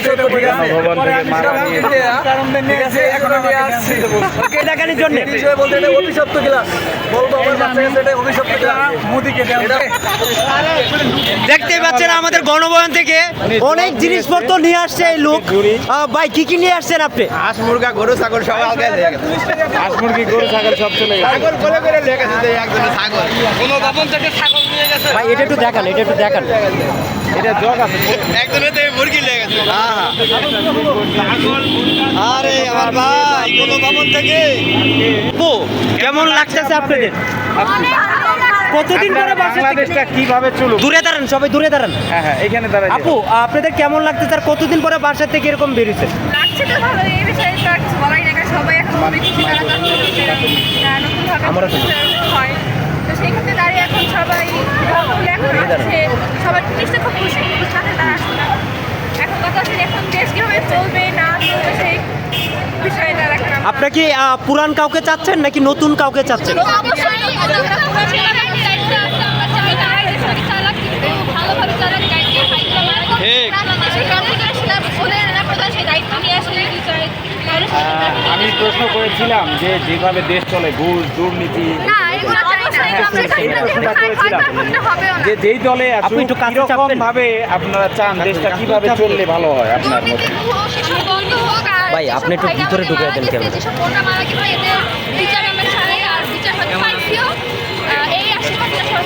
অভিশপ্ত ঠিক আছে ভবন থেকে মারা নিয়ে ঠিক আছে এখন আমি আসছি। দেখানোর জন্য দেখতেই পাচ্ছেন আমাদের গণভবন থেকে অনেক জিনিসপত্র নিয়ে আসছে এই লোক। ভাই কি কি নিয়ে আসছেন আপনি? হাঁস মুরগা গরু ছাগল সব হয়ে হাঁস মুরগি গরু ছাগল সব চলে গেছে। ছাগল বলে করে লেগে গেছে যে একজন ছাগল। কোনো ভবন থেকে ছাগল নিয়ে গেছে। ভাই এটা একটু দেখান এটা একটু দেখান। এটা জগ আছে একজনের থেকে মুরগি লেগে গেছে। আরে আমার ভাই কোনো ভবন থেকে? কেমন লাগতেছে আপনাদের? কতদিন পরে বাসা থেকে বাংলাদেশটা কীভাবে চলুক? দূরে দাঁড়ান সবাই দূরে দাঁড়ান। হ্যাঁ হ্যাঁ এখানে দাঁড়াই আপু আপনাদের কেমন লাগতেছে আর কতদিন পরে বাসা থেকে এরকম বেরিয়েছে? লাগছে তো ভালো এই বিষয়ে তো কিছু বলাই না সবাই এখন অনেক কিছু তারা যাচ্ছে নতুনভাবে প্রতিষ্ঠা হয় তো সেই ক্ষেত্রে দাঁড়িয়ে এখন সবাই সবাই জিনিসটা খুব খুশি খুশির সাথে তারা আসছে না। এখন কথা হচ্ছে যে এখন দেশ কীভাবে চলবে না চলবে সেই বিষয়ে তারা এখন আমরা- আপনারা কি পুরান কাউকে চাচ্ছেন নাকি নতুন কাউকে চাচ্ছেন? আমি প্রশ্ন করেছিলাম যে যেভাবে দেশ চলে ঘুষ দুর্নীতি। না। যে যেই দলে আপু একটু কাছে কীরকম ভাবে আপনারা চান দেশটা কীভাবে চললে ভালো হয় আপনার ভাই, আপনি একটু ভিতরে মারা দেন সরকার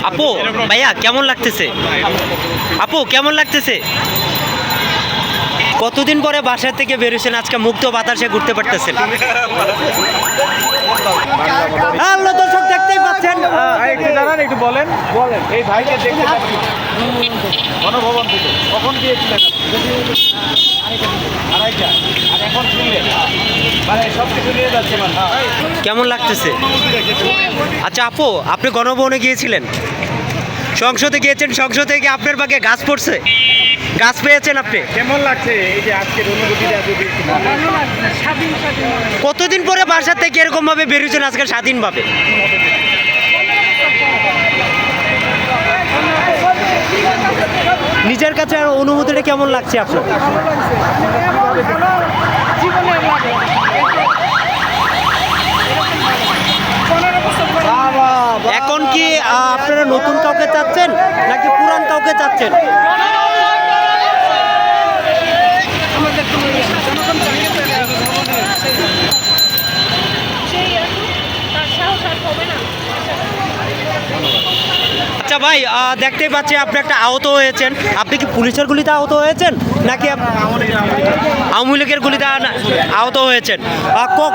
আপু ভাইয়া কেমন লাগতেছে? আপু কেমন লাগতেছে? কতদিন পরে বাসা থেকে বেরোছেন আজকে মুক্ত বাতাসে ঘুরতে পারতেছেন। হ্যালো দর্শক দেখতেই পাচ্ছেন একটু দাঁড়ান একটু বলেন। বলেন। এই ভাইকে দেখতে গণভবন থেকে। কখন গিয়েছিলেন আড়াইটা। আর এখন শুনলেন। সব কিছু নিয়ে যাচ্ছে মানে কেমন লাগতেছে? আচ্ছা আপু আপনি গণভবনে গিয়েছিলেন? সংসদে গিয়েছেন সংসদ থেকে আপনার বাগে গাছ পড়ছে। গাছ পেয়েছেন আপনি? কেমন লাগছে এই যে আজকের অনুভূতিটা যদি একটু কতদিন পরে বাসা থেকে এরকম ভাবে বেরিয়েছেন আজকে স্বাধীনভাবে? নিজের কাছে অনুভূতিটা কেমন লাগছে আপনার? এখন কি আপনারা নতুন কাউকে চাচ্ছেন নাকি পুরান কাউকে চাচ্ছেন? আচ্ছা ভাই দেখতেই পাচ্ছি আপনি একটা আহত হয়েছেন। আপনি কি পুলিশের গুলিতে আহত হয়েছেন? নাকি আওয়ামী লীগের গুলিতে আহত হয়েছেন?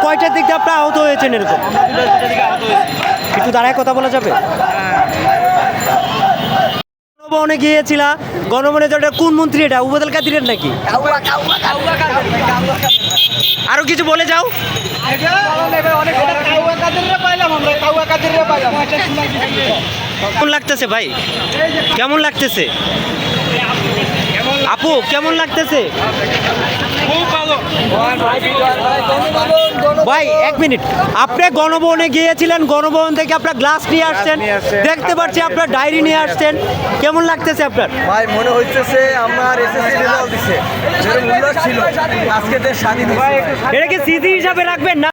কয়টার দিক দিয়ে আপনি আহত হয়েছেন এরকম? একটু দাঁড়ায় কথা বলা যাবে? গণভবনে গিয়েছিল, গণভবনে এটা কোন মন্ত্রী এটা? উবাদুল কাদিরের নাকি? আরও কিছু বলে যাও। কেমন লাগতেছে ভাই? কেমন লাগতেছে? আপু কেমন লাগতেছে? ভাই এক মিনিট। আপনি গণভবনে গিয়েছিলেন গণভবন থেকে আপনার গ্লাস নিয়ে আসছেন দেখতে পাচ্ছি আপনার ডায়েরি নিয়ে আসছেন। কেমন লাগতেছে আপনার? ভাই মনে হচ্ছে আমার এসএসসি রেজাল্ট দিছে। ছিল আজকে স্বাধীন হয়েছে এটা কি স্মৃতি হিসাবে রাখবেন না।